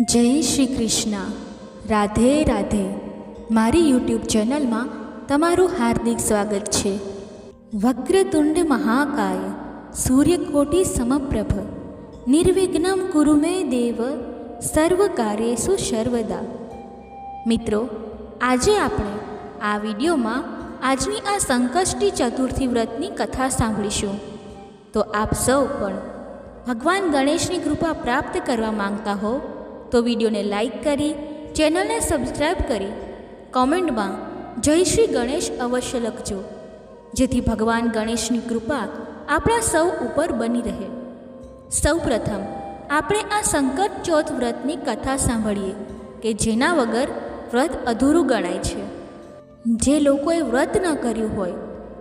જય શ્રી કૃષ્ણ. રાધે રાધે. મારી યુટ્યુબ ચેનલમાં તમારું હાર્દિક સ્વાગત છે. વક્રતુંડ મહાકાય, સૂર્યકોટી સમપ્રભ. નિર્વિઘ્નમ કુરુમે દેવ સર્વ કાર્યેશુ સર્વદા. મિત્રો, આજે આપણે આ વિડીયોમાં આજની આ સંકષ્ટી ચતુર્થી વ્રતની કથા સાંભળીશું. તો આપ સૌ પણ ભગવાન ગણેશની કૃપા પ્રાપ્ત કરવા માંગતા હો તો વિડીયોને લાઈક કરી, ચેનલને સબસ્ક્રાઈબ કરી, કોમેન્ટમાં જય શ્રી ગણેશ અવશ્ય લખજો, જેથી ભગવાન ગણેશની કૃપા આપણા સૌ ઉપર બની રહે. સૌ પ્રથમ, આપણે આ સંકટ ચોથ વ્રતની કથા સાંભળીએ, કે જેના વગર વ્રત અધૂરું ગણાય છે. જે લોકોએ વ્રત ન કર્યું હોય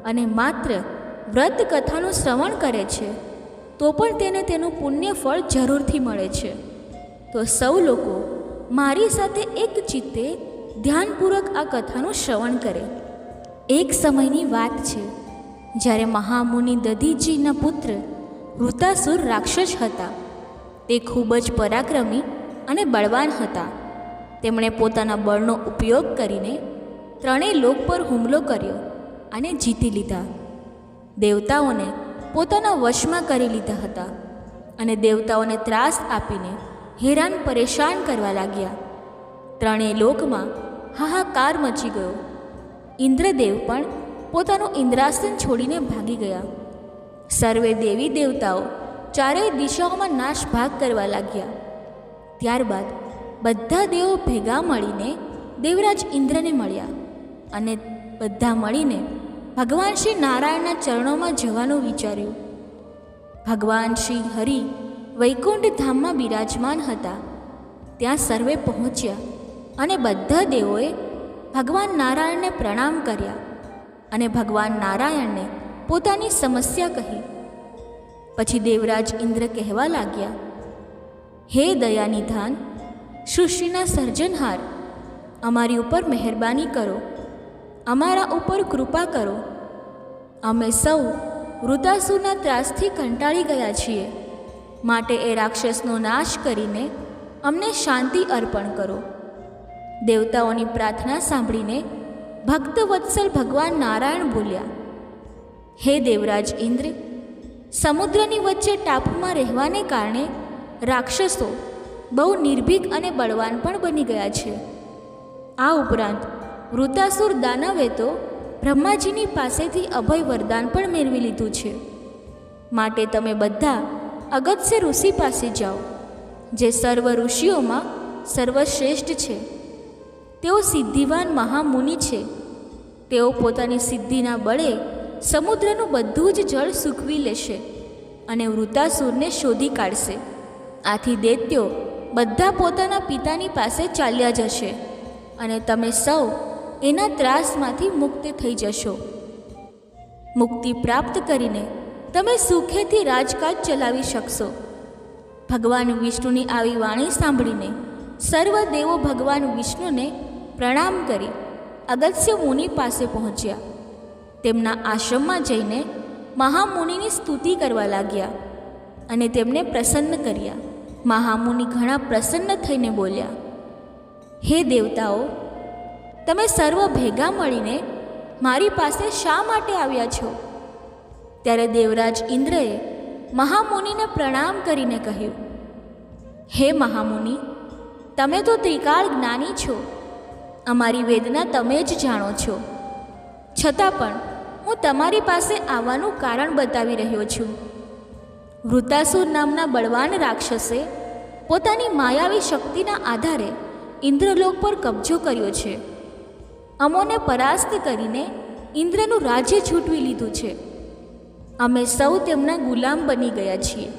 અને માત્ર વ્રત કથાનું શ્રવણ કરે છે, તો પણ તેને તેનું પુણ્ય ફળ જરૂરથી મળે છે. તો સૌ લોકો મારી સાથે એક ચિત્તે ધ્યાનપૂર્વક આ કથાનું શ્રવણ કરે. એક સમયની વાત છે, જ્યારે મહામુનિ દધીજીના પુત્ર વૃતાસુર રાક્ષસ હતા. તે ખૂબ જ પરાક્રમી અને બળવાન હતા. તેમણે પોતાના બળનો ઉપયોગ કરીને ત્રણેય લોક પર હુમલો કર્યો અને જીતી લીધા. દેવતાઓને પોતાના વશમાં કરી લીધા હતા અને દેવતાઓને ત્રાસ આપીને હેરાન પરેશાન કરવા લાગ્યા. ત્રણેય લોકમાં હાહાકાર મચી ગયો. ઇન્દ્રદેવ પણ પોતાનું ઇન્દ્રાસન છોડીને ભાગી ગયા. સર્વે દેવી દેવતાઓ ચારેય દિશાઓમાં નાશ ભાગ કરવા લાગ્યા. ત્યારબાદ બધા દેવો ભેગા મળીને દેવરાજ ઇન્દ્રને મળ્યા અને બધા મળીને ભગવાન શ્રી નારાયણના ચરણોમાં જવાનું વિચાર્યું. ભગવાન શ્રી હરિ વૈકુંઠ ધામમાં બિરાજમાન હતા. ત્યાં સર્વે પહોંચ્યા અને બધા દેવોએ ભગવાન નારાયણને પ્રણામ કર્યા અને ભગવાન નારાયણને પોતાની સમસ્યા કહી. પછી દેવરાજ ઇન્દ્ર કહેવા લાગ્યા, હે દયાનિધાન સૃષ્ટિના સર્જનહાર, અમારી ઉપર મહેરબાની કરો, અમારા ઉપર કૃપા કરો. અમે સૌ વૃતાસુરના ત્રાસથી કંટાળી ગયા છીએ. માટે એ રાક્ષસનો નાશ કરીને અમને શાંતિ અર્પણ કરો. દેવતાઓની પ્રાર્થના સાંભળીને ભક્ત વત્સલ ભગવાન નારાયણ બોલ્યા, હે દેવરાજ ઇન્દ્ર, સમુદ્રની વચ્ચે ટાપુમાં રહેવાને કારણે રાક્ષસો બહુ નિર્ભીક અને બળવાન પણ બની ગયા છે. આ ઉપરાંત વૃતાસુર દાનવે તો બ્રહ્માજીની પાસેથી અભય વરદાન પણ મેળવી લીધું છે. માટે તમે બધા અગત્ય ઋષિ પાસે જાઓ, જે સર્વ ઋષિઓમાં સર્વશ્રેષ્ઠ છે. તેઓ સિદ્ધિવાન મહામુનિ છે. તેઓ પોતાની સિદ્ધિના બળે સમુદ્રનું બધું જ જળ સૂકવી લેશે અને વૃતાસુરને શોધી કાઢશે. આથી દૈત્યો બધા પોતાના પિતાની પાસે ચાલ્યા જશે અને તમે સૌ એના ત્રાસમાંથી મુક્ત થઈ જશો. મુક્તિ પ્રાપ્ત કરીને તમે સુખેથી રાજકાજ ચલાવી શકશો. ભગવાન વિષ્ણુની આવી વાણી સાંભળીને સર્વ દેવો ભગવાન વિષ્ણુને પ્રણામ કરી અગત્ય મુનિ પાસે પહોંચ્યા. તેમના આશ્રમમાં જઈને મહામુનિની સ્તુતિ કરવા લાગ્યા અને તેમને પ્રસન્ન કર્યા. મહામુનિ ઘણા પ્રસન્ન થઈને બોલ્યા, હે દેવતાઓ, તમે સર્વ ભેગા મળીને મારી પાસે શા માટે આવ્યા છો? ત્યારે દેવરાજ ઇન્દ્રએ મહામુનિને પ્રણામ કરીને કહ્યું, હે મહામુનિ, તમે તો ત્રિકાળ જ્ઞાની છો. અમારી વેદના તમે જ જાણો છો. છતાં પણ હું તમારી પાસે આવવાનું કારણ બતાવી રહ્યો છું. વૃતાસુર નામના બળવાન રાક્ષસે પોતાની માયાવી શક્તિના આધારે ઇન્દ્રલોક પર કબજો કર્યો છે. અમોને પરાસ્ત કરીને ઇન્દ્રનું રાજ્ય છૂટવી લીધું છે. અમે સૌ તેમના ગુલામ બની ગયા છીએ.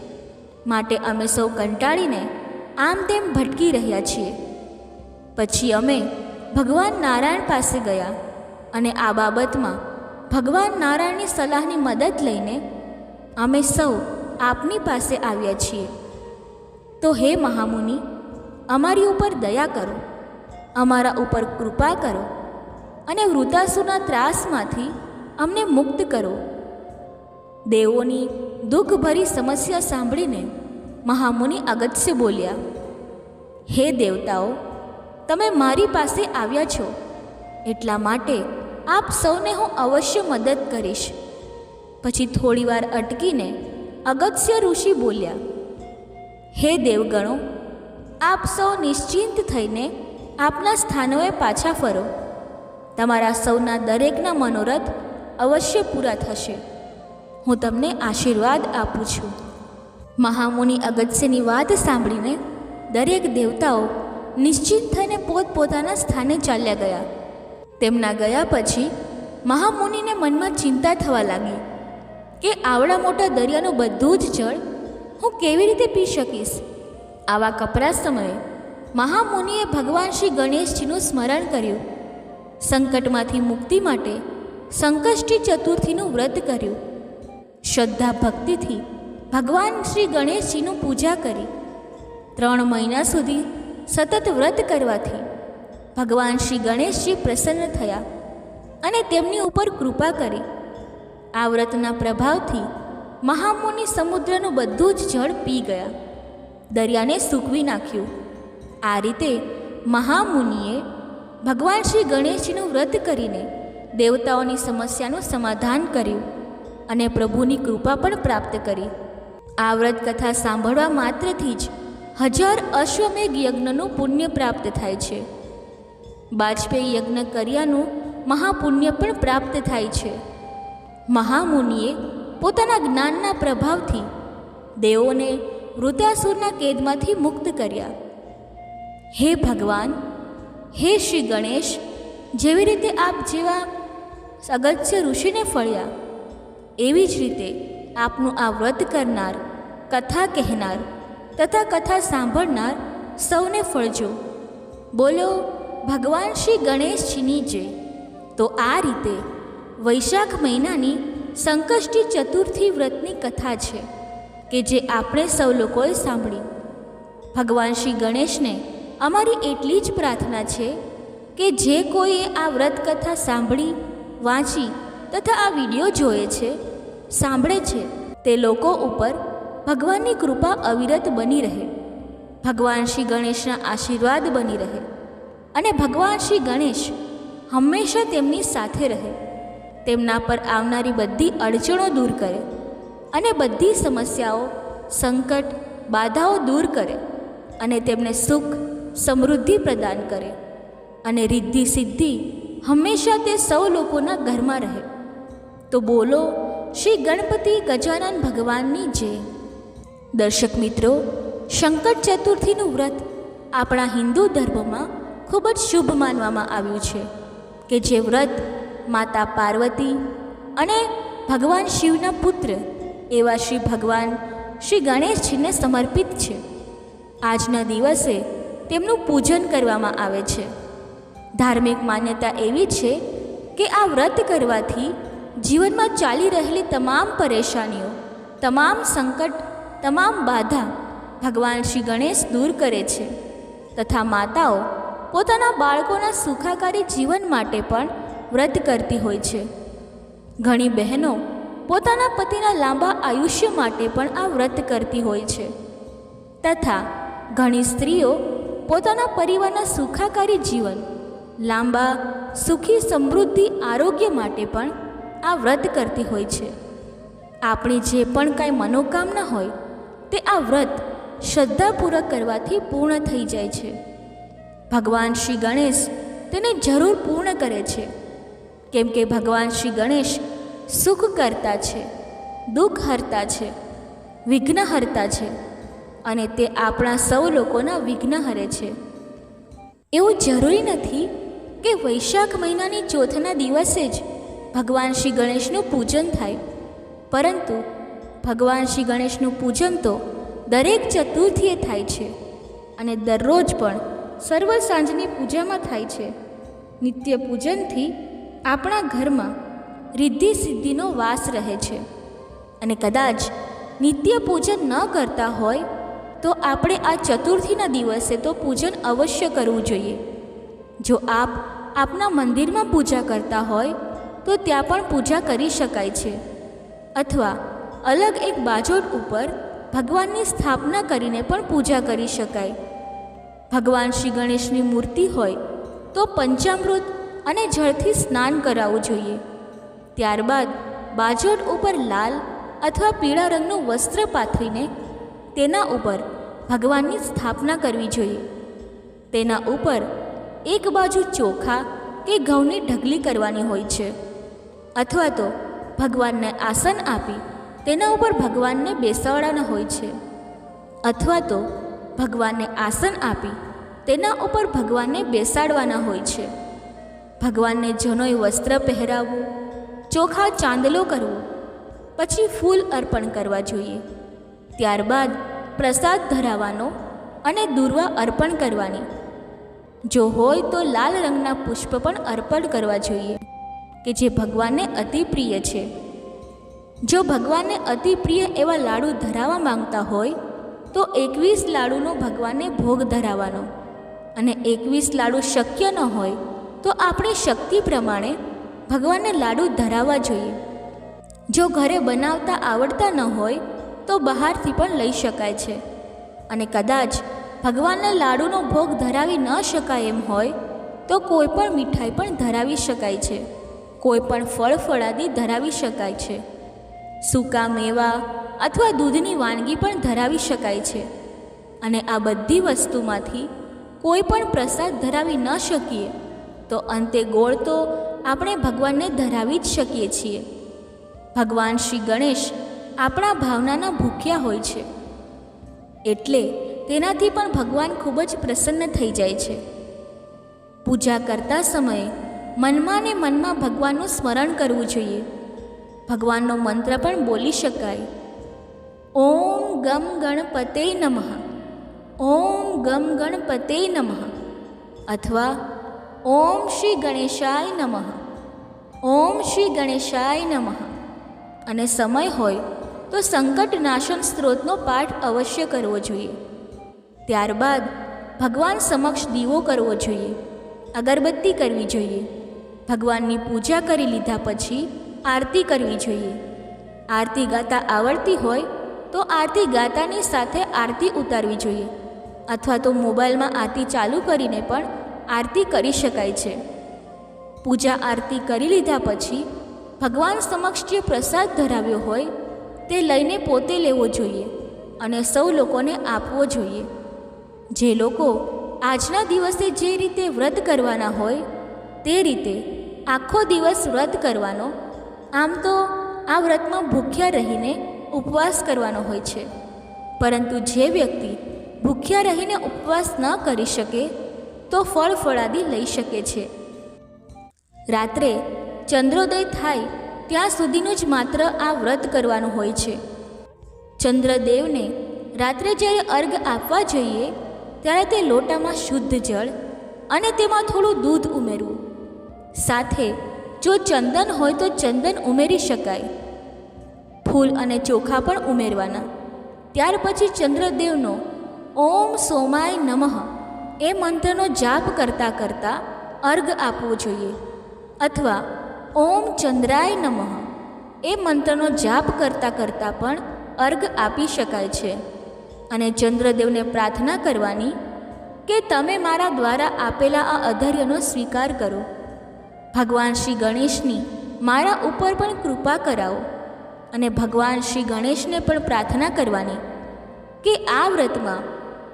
માટે અમે સૌ કંટાળીને આમ તેમ ભટકી રહ્યા છીએ. પછી અમે ભગવાન નારાયણ પાસે ગયા અને આ બાબતમાં ભગવાન નારાયણની સલાહની મદદ લઈને અમે સૌ આપની પાસે આવ્યા છીએ. તો હે મહામુનિ, અમારી ઉપર દયા કરો, અમારા ઉપર કૃપા કરો અને વૃતાસુરના ત્રાસમાંથી અમને મુક્ત કરો. દેવોની દુઃખભરી સમસ્યા સાંભળીને મહામુનિ અગત્ય બોલ્યા, હે દેવતાઓ, તમે મારી પાસે આવ્યા છો, એટલા માટે આપ સૌને હું અવશ્ય મદદ કરીશ. પછી થોડીવાર અટકીને અગત્ય ઋષિ બોલ્યા, હે દેવગણો, આપ સૌ નિશ્ચિંત થઈને આપના સ્થાનોએ પાછા ફરો. તમારા સૌના દરેકના મનોરથ અવશ્ય પૂરા થશે. હું તમને આશીર્વાદ આપું છું. મહામુનિ અગત્યની વાત સાંભળીને દરેક દેવતાઓ નિશ્ચિત થઈને પોતપોતાના સ્થાને ચાલ્યા ગયા. તેમના ગયા પછી મહામુનિને મનમાં ચિંતા થવા લાગી કે આવડા મોટા દરિયાનું બધું જ જળ હું કેવી રીતે પી શકીશ? આવા કપરા સમયે મહામુનિએ ભગવાન શ્રી ગણેશજીનું સ્મરણ કર્યું. સંકટમાંથી મુક્તિ માટે સંકષ્ટી ચતુર્થીનું વ્રત કર્યું. શ્રદ્ધા ભક્તિથી ભગવાન શ્રી ગણેશજીનું પૂજા કરી. ત્રણ મહિના સુધી સતત વ્રત કરવાથી ભગવાન શ્રી ગણેશજી પ્રસન્ન થયા અને તેમની ઉપર કૃપા કરી. આ વ્રતના પ્રભાવથી મહામુનિ સમુદ્રનું બધું જ જળ પી ગયા. દરિયાને સૂકવી નાખ્યું. આ રીતે મહામુનિએ ભગવાન શ્રી ગણેશજીનું વ્રત કરીને દેવતાઓની સમસ્યાનું સમાધાન કર્યું. અને પ્રભુની કૃપા પણ પ્રાપ્ત કરી. આ વ્રત કથા સાંભળવા માત્રથી જ હજાર અશ્વમેઘ યજ્ઞનું પુણ્ય પ્રાપ્ત થાય છે. બાજપેયી યજ્ઞ કર્યાનું મહાપુણ્ય પણ પ્રાપ્ત થાય છે. મહામુનિએ પોતાના જ્ઞાનના પ્રભાવથી દેવોને વૃતાસુરના કેદમાંથી મુક્ત કર્યા. હે ભગવાન, હે શ્રી ગણેશ, જેવી રીતે આપ જેવા અગત્ય ઋષિને ફળ્યા એવી જ રીતે આપનું આ વ્રત કરનાર, કથા કહેનાર તથા કથા સાંભળનાર સૌને ફળજો. બોલો, ભગવાન શ્રી ગણેશજીની જય. તો આ રીતે વૈશાખ મહિનાની સંકષ્ટી ચતુર્થી વ્રતની કથા છે કે જે આપણે સૌ લોકોએ સાંભળી. ભગવાન શ્રી ગણેશને અમારી એટલી જ પ્રાર્થના છે કે જે કોઈએ આ વ્રત કથા સાંભળી, વાંચી તથા આ વીડિયો જોએ છે, સાંભળે છે, તે લોકો ઉપર ભગવાનની કૃપા અવિરત બની રહે. ભગવાન શ્રી ગણેશના આશીર્વાદ બની રહે અને ભગવાન શ્રી ગણેશ હંમેશા તેમની સાથે રહે. તેમના પર આવનારી બધી અડચણો દૂર કરે અને બધી સમસ્યાઓ, સંકટ, બાધાઓ દૂર કરે અને તેમને સુખ, સમૃદ્ધિ પ્રદાન કરે અને રિદ્ધિ સિદ્ધિ હંમેશા તે સૌ લોકોના ઘરમાં રહે. તો બોલો, શ્રી ગણપતિ ગજાનન ભગવાનની જય. દર્શક મિત્રો, શંકર ચતુર્થીનું વ્રત આપણા હિન્દુ ધર્મમાં ખૂબ જ શુભ માનવામાં આવ્યું છે કે જે વ્રત માતા પાર્વતી અને ભગવાન શિવના પુત્ર એવા શ્રી ભગવાન શ્રી ગણેશજીને સમર્પિત છે. આજના દિવસે તેમનું પૂજન કરવામાં આવે છે. ધાર્મિક માન્યતા એવી છે કે આ વ્રત કરવાથી જીવનમાં ચાલી રહેલી તમામ પરેશાનીઓ, તમામ સંકટ, તમામ બાધા ભગવાન શ્રી ગણેશ દૂર કરે છે. તથા માતાઓ પોતાના બાળકોના સુખાકારી જીવન માટે પણ વ્રત કરતી હોય છે. ઘણી બહેનો પોતાના પતિના લાંબા આયુષ્ય માટે પણ આ વ્રત કરતી હોય છે. તથા ઘણી સ્ત્રીઓ પોતાના પરિવારના સુખાકારી જીવન, લાંબા સુખી સમૃદ્ધિ આરોગ્ય માટે પણ આ વ્રત કરતી હોય છે. આપણી જે પણ કાંઈ મનોકામના હોય, તે આ વ્રત શ્રદ્ધાપૂર્વક કરવાથી પૂર્ણ થઈ જાય છે. ભગવાન શ્રી ગણેશ તેને જરૂર પૂર્ણ કરે છે. કેમ કે ભગવાન શ્રી ગણેશ સુખ કરતા છે, દુઃખ હરતા છે, વિઘ્ન હરતા છે અને તે આપણા સૌ લોકોના વિઘ્ન હરે છે. એવું જરૂરી નથી કે વૈશાખ મહિનાની ચોથના દિવસે જ ભગવાન શ્રી ગણેશનું પૂજન થાય. પરંતુ ભગવાન શ્રી ગણેશનું પૂજન તો દરેક ચતુર્થીએ થાય છે અને દરરોજ પણ સર્વ સાંજની પૂજામાં થાય છે. નિત્ય પૂજનથી આપણા ઘરમાં રિદ્ધિ સિદ્ધિનો વાસ રહે છે. અને કદાચ નિત્ય પૂજન ન કરતા હોય તો આપણે આ ચતુર્થીના દિવસે તો પૂજન અવશ્ય કરવું જોઈએ. જો આપ આપના મંદિરમાં પૂજા કરતા હોય તો ત્યાં પણ પૂજા કરી શકાય છે. અથવા અલગ એક બાજોટ ઉપર ભગવાનની સ્થાપના કરીને પણ પૂજા કરી શકાય. ભગવાન શ્રી ગણેશની મૂર્તિ હોય તો પંચામૃત અને જળથી સ્નાન કરાવવું જોઈએ. ત્યારબાદ બાજોટ ઉપર લાલ અથવા પીળા રંગનું વસ્ત્ર પાથરીને તેના ઉપર ભગવાનની સ્થાપના કરવી જોઈએ. તેના ઉપર એક બાજુ ચોખા કે ઘઉંની ઢગલી કરવાની હોય છે. અથવા તો ભગવાનને આસન આપી તેના ઉપર ભગવાનને બેસાડવાના હોય છે. અથવા તો ભગવાનને આસન આપી તેના ઉપર ભગવાનને બેસાડવાના હોય છે. ભગવાનને જનોય વસ્ત્ર પહેરાવવું, ચોખા ચાંદલો કરવો, પછી ફૂલ અર્પણ કરવા જોઈએ. ત્યારબાદ પ્રસાદ ધરાવવાનો અને દુર્વા અર્પણ કરવાની. જો હોય તો લાલ રંગના પુષ્પ પણ અર્પણ કરવા જોઈએ. કે જે ભગવાનને અતિ પ્રિય છે. જો ભગવાનને અતિ પ્રિય એવા લાડુ ધરાવવા માંગતા હોય, તો એકવીસ લાડુનો ભગવાનને ભોગ ધરાવવાનો. અને એકવીસ લાડુ શક્ય ન હોય, તો આપણી શક્તિ પ્રમાણે ભગવાનને લાડુ ધરાવવા જોઈએ. જો ઘરે બનાવતા આવડતા ન હોય, તો બહારથી પણ લઈ શકાય છે. અને કદાચ ભગવાનને લાડુનો ભોગ ધરાવી ન શકાય એમ હોય, તો કોઈ પણ મીઠાઈ પણ ધરાવી શકાય છે. કોઈ પણ ફળ ફળાદી ધરાવી શકાય છે. સૂકા મેવા અથવા દૂધની વાનગી પણ ધરાવી શકાય છે. અને આ બધી વસ્તુમાંથી કોઈ પણ પ્રસાદ ધરાવી ન શકીએ, તો અંતે ગોળ તો આપણે ભગવાનને ધરાવી જ શકીએ છીએ. ભગવાન શ્રી ગણેશ આપણા ભાવનાના ભૂખ્યા હોય છે. એટલે તેનાથી પણ ભગવાન ખૂબ જ પ્રસન્ન થઈ જાય છે. પૂજા કરતા સમયે મનમાં ને મનમાં ભગવાનનું સ્મરણ કરવું જોઈએ. ભગવાનનો મંત્ર પણ બોલી શકાય. ઓમ ગમ ગણપતે નમઃ. ઓમ ગમ ગણપતે નમઃ. અથવા ઓમ શ્રી ગણેશાય નમઃ. ઓમ શ્રી ગણેશાય નમઃ. અને સમય હોય તો સંકટનાશન સ્ત્રોતનો પાઠ અવશ્ય કરવો જોઈએ. ત્યારબાદ ભગવાન સમક્ષ દીવો કરવો જોઈએ. અગરબત્તી કરવી જોઈએ. ભગવાનની પૂજા કરી લીધા પછી આરતી કરવી જોઈએ. આરતી ગાતા આવડતી હોય તો આરતી ગાતાની સાથે આરતી ઉતારવી જોઈએ. અથવા તો મોબાઈલમાં આરતી ચાલુ કરીને પણ આરતી કરી શકાય છે. પૂજા આરતી કરી લીધા પછી ભગવાન સમક્ષ જે પ્રસાદ ધરાવ્યો હોય તે લઈને પોતે લેવો જોઈએ અને સૌ લોકોને આપવો જોઈએ. જે લોકો આજના દિવસે જે રીતે વ્રત કરવાના હોય તે રીતે આખો દિવસ વ્રત કરવાનો. આમ તો આ વ્રતમાં ભૂખ્યા રહીને ઉપવાસ કરવાનો હોય છે. પરંતુ જે વ્યક્તિ ભૂખ્યા રહીને ઉપવાસ ન કરી શકે, તો ફળ ફળાદી લઈ શકે છે. રાત્રે ચંદ્રોદય થાય ત્યાં સુધીનું જ માત્ર આ વ્રત કરવાનું હોય છે. ચંદ્રદેવને રાત્રે જ્યારે અર્ઘ આપવા જઈએ, ત્યારે તે લોટામાં શુદ્ધ જળ અને તેમાં થોડું દૂધ ઉમેરવું. સાથે જો ચંદન હોય તો ચંદન ઉમેરી શકાય. ફૂલ અને ચોખા પણ ઉમેરવાના. ત્યાર પછી ચંદ્રદેવનો ઓમ સોમાય નમઃ એ મંત્રનો જાપ કરતાં કરતાં અર્ઘ આપવો જોઈએ. અથવા ઓમ ચંદ્રાય નમઃ એ મંત્રનો જાપ કરતાં કરતાં પણ અર્ઘ આપી શકાય છે. અને ચંદ્રદેવને પ્રાર્થના કરવાની કે તમે મારા દ્વારા આપેલા આ અધર્યનો સ્વીકાર કરો. ભગવાન શ્રી ગણેશની મારા ઉપર પણ કૃપા કરાવો અને ભગવાન શ્રી ગણેશને પણ પ્રાર્થના કરવાની કે આ વ્રતમાં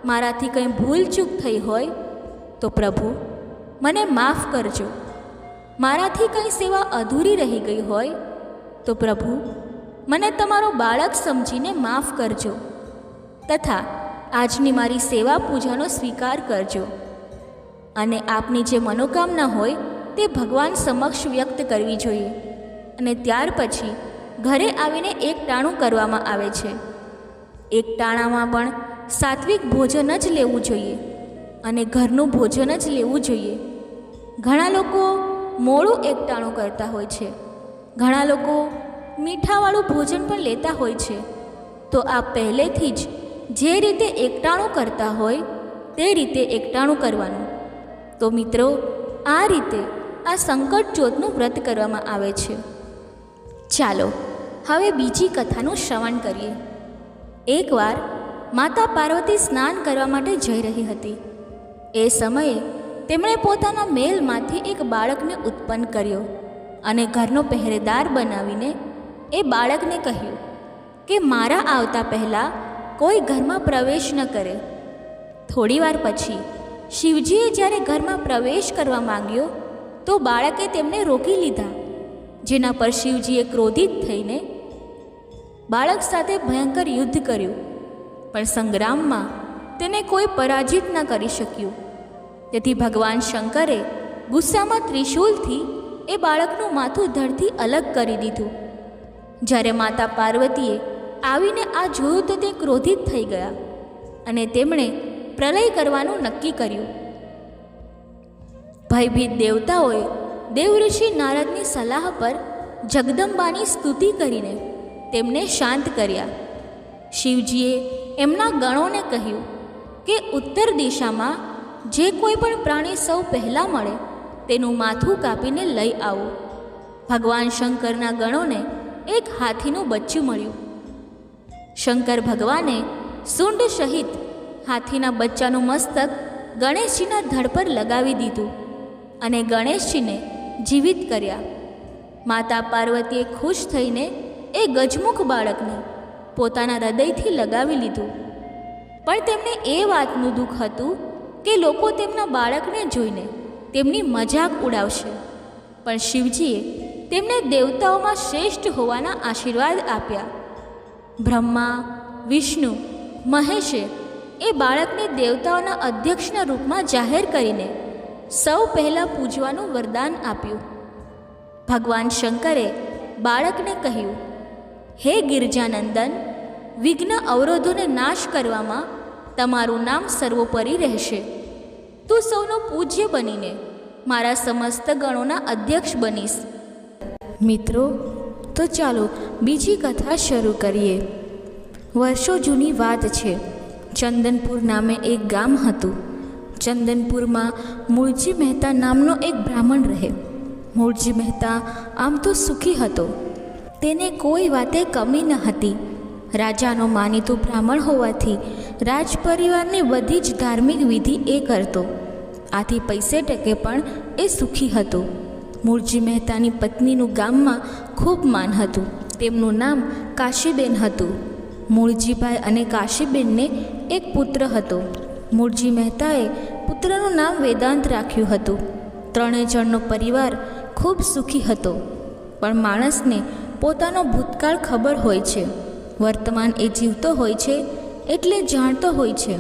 મારાથી કંઈ ભૂલચૂક થઈ હોય તો પ્રભુ, મને માફ કરજો. મારાથી કંઈ સેવા અધૂરી રહી ગઈ હોય તો પ્રભુ, મને તમારો બાળક સમજીને માફ કરજો તથા આજની મારી સેવા પૂજાનો સ્વીકાર કરજો. અને આપની જે મનોકામના હોય તે ભગવાન સમક્ષ વ્યક્ત કરવી જોઈએ અને ત્યાર પછી ઘરે આવીને એક ટાણું કરવામાં આવે છે. એક ટાણામાં પણ સાત્વિક ભોજન જ લેવું જોઈએ અને ઘરનું ભોજન જ લેવું જોઈએ. ઘણા લોકો મોડું એકટાણું કરતા હોય છે. ઘણા લોકો મીઠાવાળું ભોજન પણ લેતા હોય છે. તો આ પહેલેથી જ જે રીતે એકટાણું કરતા હોય તે રીતે એકટાણું કરવાનું. તો મિત્રો, આ રીતે આ સંકટ ચોથનું વ્રત કરવામાં આવે છે. ચાલો, હવે બીજી કથાનું શ્રવણ કરીએ. એકવાર માતા પાર્વતી સ્નાન કરવા માટે જઈ રહી હતી. એ સમયે તેમણે પોતાના મેલમાંથી એક બાળકને ઉત્પન્ન કર્યો અને ઘરનો પહેરેદાર બનાવીને એ બાળકને કહ્યું કે મારા આવતા પહેલાં કોઈ ઘરમાં પ્રવેશ ન કરે. થોડીવાર પછી શિવજીએ જ્યારે ઘરમાં પ્રવેશ કરવા માંગ્યો તો બાળકે તેમને રોકી લીધા, જેના પર શિવજીએ ક્રોધિત થઈને બાળક સાથે ભયંકર યુદ્ધ કર્યું. પણ સંગ્રામમાં તેને કોઈ પરાજિત ન કરી શક્યું. તેથી ભગવાન શંકરે ગુસ્સામાં ત્રિશૂલથી એ બાળકનું માથું ધડથી અલગ કરી દીધું. જ્યારે માતા પાર્વતીએ આવીને આ જોયું તો તે ક્રોધિત થઈ ગયા અને તેમણે પ્રલય કરવાનું નક્કી કર્યું. ભયભીત દેવતાઓએ દેવઋષિ નારદની સલાહ પર જગદંબાની સ્તુતિ કરીને તેમને શાંત કર્યા. શિવજીએ એમના ગણોને કહ્યું કે ઉત્તર દિશામાં જે કોઈ પણ પ્રાણી સૌ પહેલાં મળે તેનું માથું કાપીને લઈ આવો. ભગવાન શંકરના ગણોને એક હાથીનું બચ્ચું મળ્યું. શંકર ભગવાને સુંડ સહિત હાથીના બચ્ચાનું મસ્તક ગણેશજીના ધડ પર લગાવી દીધું. અને ગણેશજીને જીવિત કર્યા. માતા પાર્વતીએ ખુશ થઈને એ ગજમુખ બાળકને પોતાના હૃદયથી લગાવી લીધું. પણ તેમને એ વાતનું દુઃખ હતું કે લોકો તેમના બાળકને જોઈને તેમની મજાક ઉડાવશે. પણ શિવજીએ તેમને દેવતાઓમાં શ્રેષ્ઠ હોવાના આશીર્વાદ આપ્યા. બ્રહ્મા, વિષ્ણુ, મહેશે એ બાળકને દેવતાઓના અધ્યક્ષના રૂપમાં જાહેર કરીને સૌ પહેલાં પૂજવાનું વરદાન આપ્યું. ભગવાન શંકરે બાળકને કહ્યું, હે ગિરજાનંદન, વિઘ્ન અવરોધોને નાશ કરવામાં તમારું નામ સર્વોપરી રહેશે. તું સૌનો પૂજ્ય બનીને મારા સમસ્ત ગણોના અધ્યક્ષ બનીશ. મિત્રો, તો ચાલો બીજી કથા શરૂ કરીએ. વર્ષો જૂની વાત છે. ચંદનપુર નામે એક ગામ હતું. ચંદનપુરમાં મૂળજી મહેતા નામનો એક બ્રાહ્મણ રહે. મૂળજી મહેતા આમ તો સુખી હતો. તેને કોઈ વાતે કમી ન હતી. રાજાનો માનીતું બ્રાહ્મણ હોવાથી રાજ પરિવારની બધી જ ધાર્મિક વિધિ એ કરતો. આથી પૈસે ટકે પણ એ સુખી હતો. મૂળજી મહેતાની પત્નીનું ગામમાં ખૂબ માન હતું. તેમનું નામ કાશીબેન હતું. મૂળજીભાઈ અને કાશીબેનને એક પુત્ર હતો. મૂળજી મહેતાએ પુત્રનું નામ વેદાંત રાખ્યું હતું. ત્રણેય જણનો પરિવાર ખૂબ સુખી હતો. પણ માણસને પોતાનો ભૂતકાળ ખબર હોય છે. વર્તમાન એ જીવતો હોય છે એટલે જાણતો હોય છે.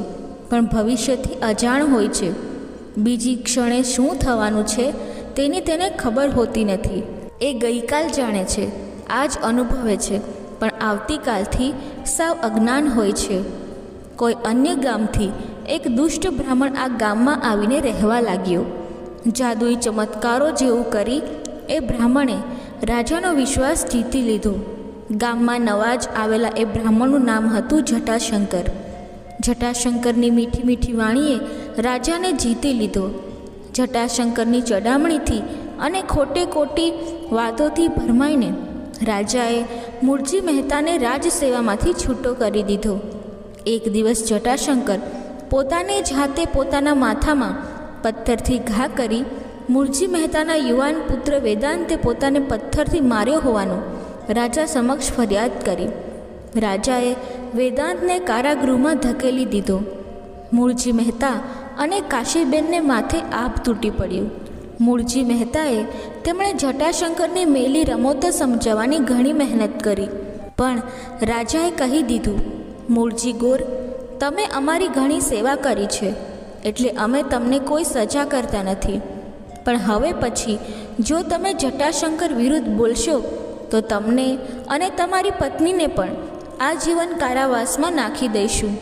પણ ભવિષ્યથી અજાણ હોય છે. બીજી ક્ષણે શું થવાનું છે તેની તેને ખબર હોતી નથી. એ ગઈકાલ જાણે છે, આજ અનુભવે છે, પણ આવતીકાલથી સાવ અજ્ઞાન હોય છે. કોઈ અન્ય ગામથી એક દુષ્ટ બ્રાહ્મણ આ ગામમાં આવીને રહેવા લાગ્યો. જાદુઈ ચમત્કારો જેવું કરી એ બ્રાહ્મણે રાજાનો વિશ્વાસ જીતી લીધો. ગામમાં નવા જ આવેલા એ બ્રાહ્મણનું નામ હતું જટાશંકર. જટાશંકરની મીઠી મીઠી વાણીએ રાજાને જીતી લીધો. જટાશંકરની ચડામણીથી અને ખોટે ખોટી વાતોથી ભરમાઈને રાજાએ મૂળજી મહેતાને રાજસેવામાંથી છૂટો કરી દીધો. એક દિવસ જટાશંકર પોતાને જાતે પોતાના માથામાં પથ્થરથી ઘા કરી મૂળજી મહેતાના યુવાન પુત્ર વેદાંતે પોતાને પથ્થરથી માર્યો હોવાનું રાજા સમક્ષ ફરિયાદ કરી. રાજાએ વેદાંતને કારાગૃહમાં ધકેલી દીધો. મૂળજી મહેતા અને કાશીબેનને માથે આપ તૂટી પડ્યું. મૂળજી મહેતાએ તેમણે જટાશંકરની મેલી રમતો સમજાવવાની ઘણી મહેનત કરી. પણ રાજાએ કહી દીધું, મૂળજી ગોર તમે અમારી ઘણી સેવા કરી છે, એટલે અમે તમને કોઈ સજા કરતા નથી. પણ હવે પછી, જો તમે જટાશંકર વિરુદ્ધ બોલશો, તો તમને અને તમારી પત્નીને પણ આજીવન કારાવાસમાં નાખી દઈશું.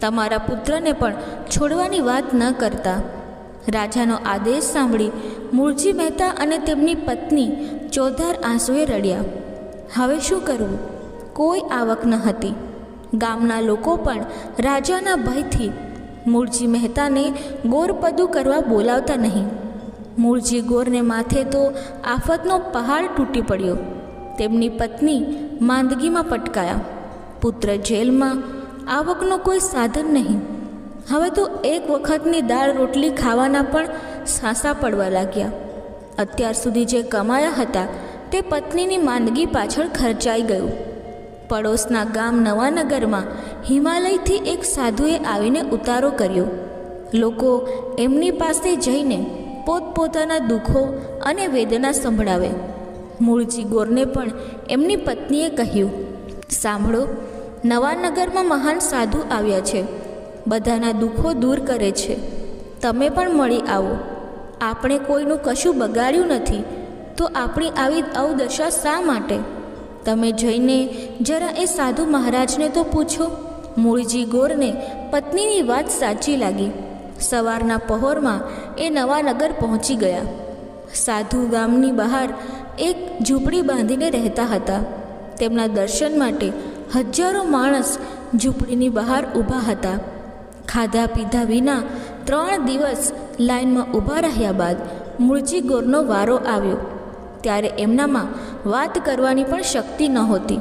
તમારા પુત્રને પણ છોડવાની વાત ન કરતા. રાજાનો આદેશ સાંભળી મૂળજી મહેતા અને તેમની પત્ની ચોધાર આંસુએ રડ્યા. હવે શું કરવું? કોઈ આવક ન હતી. ગામના લોકો પણ રાજાના ભયથી મૂળજી મહેતાને ગોરપદું કરવા બોલાવતા નહીં. મૂળજી ગોરને માથે તો આફતનો પહાડ તૂટી પડ્યો. તેમની પત્ની માંદગીમાં પટકાયા. પુત્ર જેલમાં આવકનો કોઈ સાધન નહીં. હવે તો એક વખતની દાળ રોટલી ખાવાના પણ સાંસા પડવા લાગ્યા. અત્યાર સુધી જે કમાયા હતા તે પત્નીની માંદગી પાછળ ખર્ચાઈ ગયું. પડોશના ગામ નવાનગરમાં હિમાલયથી એક સાધુએ આવીને ઉતારો કર્યો. લોકો એમની પાસે જઈને પોતપોતાના દુઃખો અને વેદના સંભળાવે. મૂળજી ગોરને પણ એમની પત્નીએ કહ્યું, સાંભળો, નવાનગરમાં મહાન સાધુ આવ્યા છે. બધાના દુઃખો દૂર કરે છે. તમે પણ મળી આવો. આપણે કોઈનું કશું બગાડ્યું નથી. તો આપણી આવી અવદશા શા માટે? તમે જઈને જરા એ સાધુ મહારાજને તો પૂછો. મૂળજી ગોરને પત્નીની વાત સાચી લાગી. સવારના પહોરમાં એ નવાનગર પહોંચી ગયા. સાધુ ગામની બહાર એક ઝૂંપડી બાંધીને રહેતા હતા. તેમના દર્શન માટે હજારો માણસ ઝૂંપડીની બહાર ઊભા હતા. ખાધા પીધા વિના ત્રણ દિવસ લાઈનમાં ઊભા રહ્યા બાદ મૂળજી ગોરનો વારો આવ્યો. ત્યારે એમનામાં વાત કરવાની પણ શક્તિ નહોતી.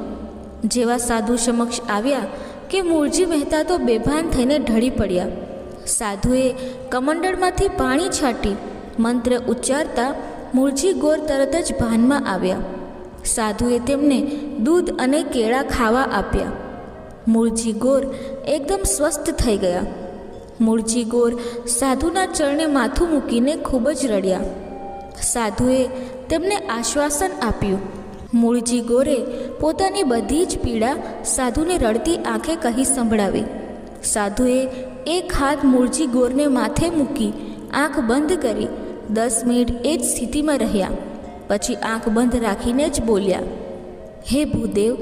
જેવા સાધુ સમક્ષ આવ્યા કે મૂળજી મહેતા તો બેભાન થઈને ઢળી પડ્યા. સાધુએ કમંડળમાંથી પાણી છાંટી, મંત્ર ઉચ્ચારતા મૂળજી ગોર તરત જ ભાનમાં આવ્યા. સાધુએ તેમને દૂધ અને કેળા ખાવા આપ્યા. મૂળજી ગોર એકદમ સ્વસ્થ થઈ ગયા. મૂળજી ગોર સાધુના ચરણે માથું મૂકીને ખૂબ જ રડ્યા. સાધુએ તેમને આશ્વાસન આપ્યું. મૂળજી ગોરે પોતાની બધી જ પીડા સાધુને રડતી આંખે કહી સંભળાવી. સાધુએ એક હાથ મૂળજી ગોરને માથે મૂકી આંખ બંધ કરી દસ મિનિટ એ જ સ્થિતિમાં રહ્યા. પછી આંખ બંધ રાખીને જ બોલ્યા, હે ભૂદેવ,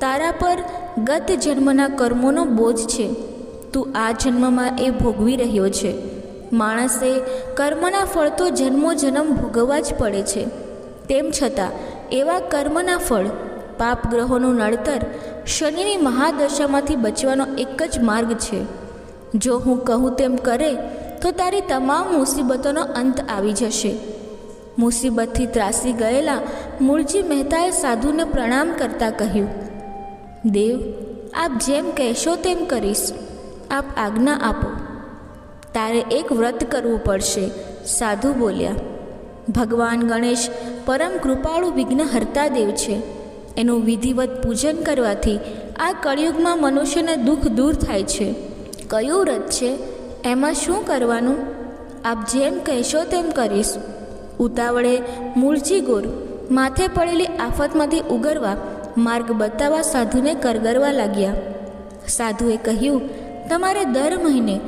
તારા પર ગત જન્મના કર્મોનો બોજ છે. તું આ જન્મમાં એ ભોગવી રહ્યો છે. માણસે કર્મના ફળ તો જન્મો જન્મ ભોગવવા જ પડે છે. તેમ છતાં એવા કર્મના ફળ પાપ ગ્રહોનું નડતર શનિની મહાદશામાંથી બચવાનો એક જ માર્ગ છે. જો હું કહું તેમ કરે, તો તારી તમામ મુસીબતોનો અંત આવી જશે. મુસીબતથી ત્રાસી ગયેલા મૂળજી મહેતાએ સાધુને પ્રણામ કરતા કહ્યું, દેવ, આપ જેમ કહેશો તેમ કરીશ. આપ આજ્ઞા આપો. તારે એક વ્રત કરવું પડશે. સાધુ બોલ્યા, ભગવાન ગણેશ પરમ કૃપાળુ વિઘ્નહર્તા દેવ છે. એનું વિધિવત પૂજન કરવાથી આ કળિયુગમાં મનુષ્યને દુઃખ દૂર થાય છે. કયું વ્રત છે? એમાં શું કરવાનું? આપ જેમ કહેશો તેમ કરીશ. ઉતાવળે મૂળજી ગોર, માથે પડેલી આફતમાંથી ઉગરવા, માર્ગ બતાવવા સાધુને કરગરવા લાગ્યા. સાધુએ કહ્યું, તમારે દર મહિને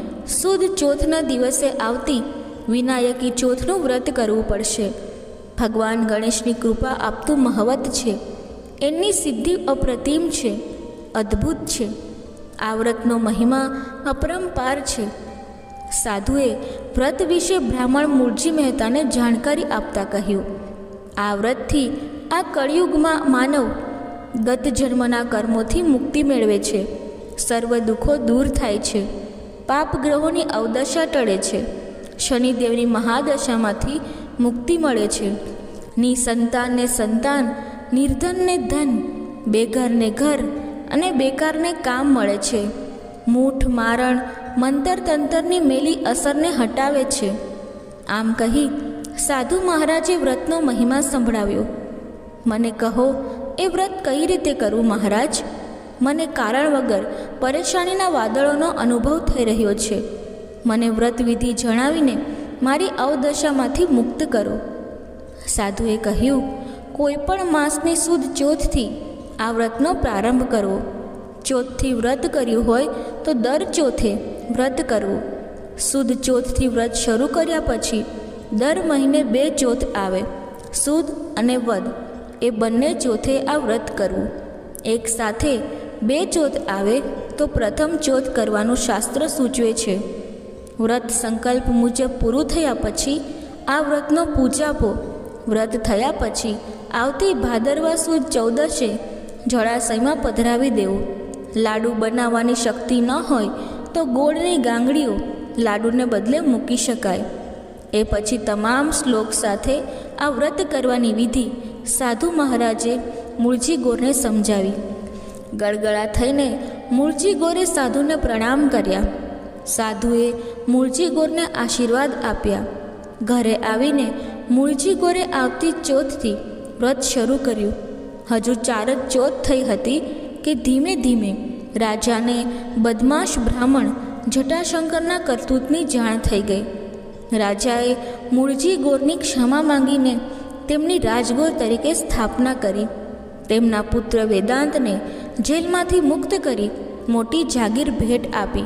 સુદ ચોથના દિવસે આવતી વિનાયકી ચોથનું વ્રત કરવું પડશે. ભગવાન ગણેશની કૃપા આપતું મહવત છે. એમની સિદ્ધિ અપ્રતિમ છે, અદ્ભુત છે. આ વ્રતનો મહિમા અપરંપાર છે. સાધુએ વ્રત વિશે બ્રાહ્મણ મૂળજી મહેતાને જાણકારી આપતા કહ્યું, આ વ્રતથી આ કળિયુગમાં માનવ ગત જન્મના કર્મોથી મુક્તિ મેળવે છે. સર્વ દુઃખો દૂર થાય છે. પાપ ગ્રહોની અવદશા ટળે છે. શનિદેવની મહાદશામાંથી મુક્તિ મળે છે. નિસંતાનને સંતાન, નિર્ધનને ધન, બેઘરને ઘર અને બેકારને કામ મળે છે. મૂઠ, મારણ મંતર તંતરની મેલી અસરને હટાવે છે. આમ કહી સાધુ મહારાજે વ્રતનો મહિમા સંભળાવ્યો. મને કહો, એ વ્રત કઈ રીતે કરવું મહારાજ? મને કારણ વગર પરેશાનીના વાદળોનો અનુભવ થઈ રહ્યો છે. મને વ્રત વિધિ જણાવીને મારી અવદશામાંથી મુક્ત કરો. સાધુએ કહ્યું, કોઈ પણ માસની સુદ ચોથથી આ વ્રતનો પ્રારંભ કરવો ચોથથી વ્રત કર્યું હોય તો દર ચોથે વ્રત કરવું સુદ ચોથથી વ્રત શરૂ કર્યા પછી દર મહિને બે ચોથ આવે. સુદ અને વદ, એ બંને ચોથે આ વ્રત કરવું. એક સાથે બે ચોથ આવે તો પ્રથમ ચોથ કરવાનું શાસ્ત્ર સૂચવે છે. વ્રત સંકલ્પ મુજબ પૂરું થયા પછી આ વ્રતનો પૂજાપો વ્રત થયા પછી આવતી ભાદરવા સુદ ચૌદશે જળાશયમાં પધરાવી દેવું. લાડુ બનાવવાની શક્તિ ન હોય તો ગોળની ગાંગડીઓ લાડુને બદલે મૂકી શકાય. એ પછી તમામ શ્લોક સાથે આ વ્રત કરવાની વિધિ સાધુ મહારાજે મૂળજી ગોરને સમજાવી. ગળગળા થઈને મૂળજી ગોરે સાધુને પ્રણામ કર્યા. સાધુએ મૂળજી ગોરને આશીર્વાદ આપ્યા. ઘરે આવીને મૂળજી ગોરે આવતી ચોથથી વ્રત શરૂ કર્યું. હજુ ચાર જ ચોથ થઈ હતી કે ધીમે ધીમે રાજાને બદમાશ બ્રાહ્મણ જટાશંકરના કરતૂતની જાણ થઈ ગઈ. રાજાએ મૂળજી ગોરની ક્ષમા માંગીને તેમની રાજગોર તરીકે સ્થાપના કરી. તેમના પુત્ર વેદાંતને જેલમાંથી મુક્ત કરી મોટી જાગીર ભેટ આપી.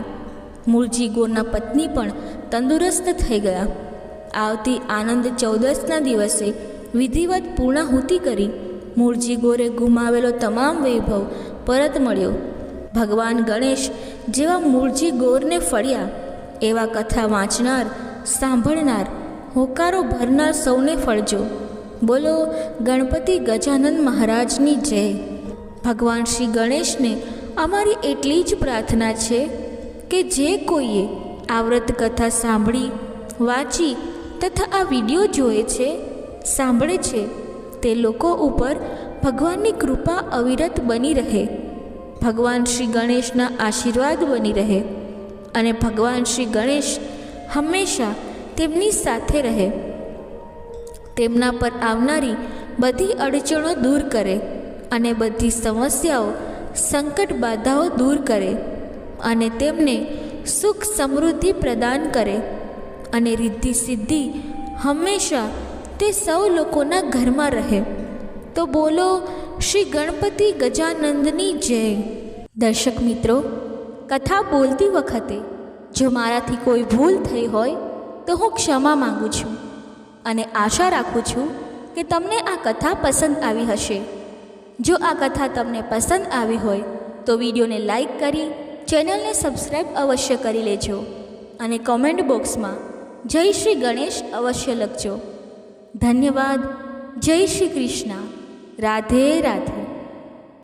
મૂળજી ગોરના પત્ની પણ તંદુરસ્ત થઈ ગયા. આવતી આનંદ ચૌદસના દિવસે વિધિવત પૂર્ણાહુતિ કરી મૂળજી ગોરે ગુમાવેલો તમામ વૈભવ પરત મળ્યો. ભગવાન ગણેશ જેવા મૂળજી ગોરને ફળ્યા, એવા કથા વાંચનાર, સાંભળનાર, હોકારો ભરનાર સૌને ફળજો. બોલો, ગણપતિ ગજાનંદ મહારાજની જય. ભગવાન શ્રી ગણેશને અમારી એટલી જ પ્રાર્થના છે કે જે કોઈએ આ વ્રત કથા સાંભળી, વાંચી તથા આ વીડિયો જોએ છે, સાંભળે છે, તે લોકો ઉપર ભગવાનની કૃપા અવિરત બની રહે. ભગવાન શ્રી ગણેશના આશીર્વાદ બની રહે અને ભગવાન શ્રી ગણેશ હંમેશા તેમની સાથે રહે. તેમના પર આવનારી બધી અડચણો દૂર કરે અને બધી સમસ્યાઓ, સંકટ બાધાઓ દૂર કરે. અને તેમને સુખ સમૃદ્ધિ પ્રદાન કરે અને રિદ્ધિ સિદ્ધિ હંમેશા તે સૌ લોકોના ઘરમાં રહે. તો બોલો, શ્રી ગણપતિ ગજાનંદની જય. દર્શક મિત્રો, કથા બોલતી વખતે જો મારાથી કોઈ ભૂલ થઈ હોય, તો હું ક્ષમા માગું છું અને આશા રાખું છું કે તમને આ કથા પસંદ આવી હશે. જો આ કથા તમને પસંદ આવી હોય, તો વિડીયોને લાઈક કરી ચેનલને સબસ્ક્રાઈબ અવશ્ય કરી લેજો અને કોમેન્ટ બોક્સમાં જય શ્રી ગણેશ અવશ્ય લખજો. ધન્યવાદ. જય શ્રી કૃષ્ણ. રાધે રાધે.